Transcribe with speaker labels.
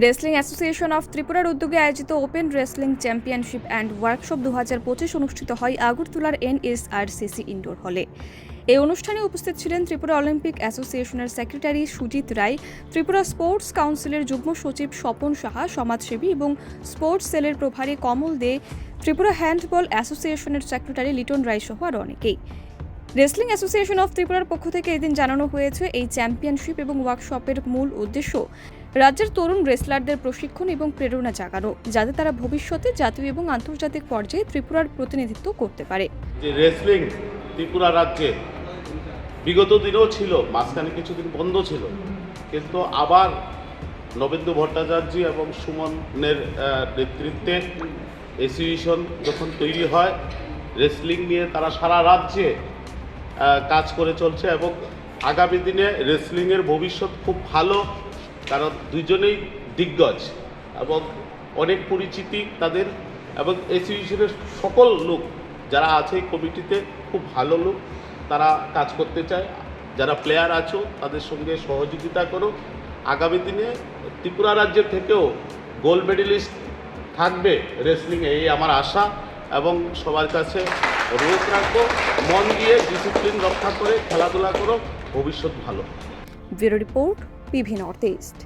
Speaker 1: Wrestling association of ত্রিপুরার উদ্যোগে আয়োজিত open wrestling championship and workshop দু হাজার পঁচিশ অনুষ্ঠিত হয় আগরতলার এনএসআরসিসি ইনডোর হলে এই অনুষ্ঠানে উপস্থিত ছিলেন ত্রিপুরা অলিম্পিক অ্যাসোসিয়েশনের সেক্রেটারি সুজিত রায় ত্রিপুরা স্পোর্টস কাউন্সিলের যুগ্ম সচিব স্বপন সাহা, সমাজসেবী এবং স্পোর্টস সেলের প্রভারী কমল দে ত্রিপুরা হ্যান্ডবল অ্যাসোসিয়েশনের সেক্রেটারি লিটন রায় সহ আরও অনেকেই। রেসলিং অ্যাসোসিয়েশন অফ ত্রিপুরার পক্ষ থেকে এদিন জানানো হয়েছে এই চ্যাম্পিয়নশিপ এবং ওয়ার্কশপের মূল উদ্দেশ্য রাজ্যের তরুণ রেসলারদের প্রশিক্ষণ এবং প্রেরণা জাগানো, যাতে তারা ভবিষ্যতে জাতীয় এবং আন্তর্জাতিক পর্যায়ে ত্রিপুরার প্রতিনিধিত্ব করতে পারে।
Speaker 2: রেসলিং ত্রিপুরা রাজ্যে বিগত দিনেও ছিল, মাঝখানে কিছুদিন বন্ধ ছিল, কিন্তু আবার নবেন্দু ভট্টাচার্য এবং সুমনের নেতৃত্বে অ্যাসোসিয়েশন যখন তৈরি হয় রেসলিং নিয়ে তারা সারা রাজ্যে কাজ করে চলছে এবং আগামী দিনে রেসলিংয়ের ভবিষ্যৎ খুব ভালো, কারণ দুজনেই দিগ্গজ এবং অনেক পরিচিতি তাদের এবং অ্যাসোসিয়েশনের সকল লোক যারা আছে এই কমিটিতে, খুব ভালো লোক, তারা কাজ করতে চায়। যারা প্লেয়ার আছো, তাদের সঙ্গে সহযোগিতা করো। আগামী দিনে ত্রিপুরা রাজ্যের থেকেও গোল্ড মেডেলিস্ট থাকবে রেসলিংয়ে এই আমার আশা। এবং সবার কাছে অনুরোধ রাখব। মন দিয়ে ডিসিপ্লিন রক্ষা করে খেলাধুলা করো। ভবিষ্যৎ ভালো।
Speaker 1: Bureau report PV north east.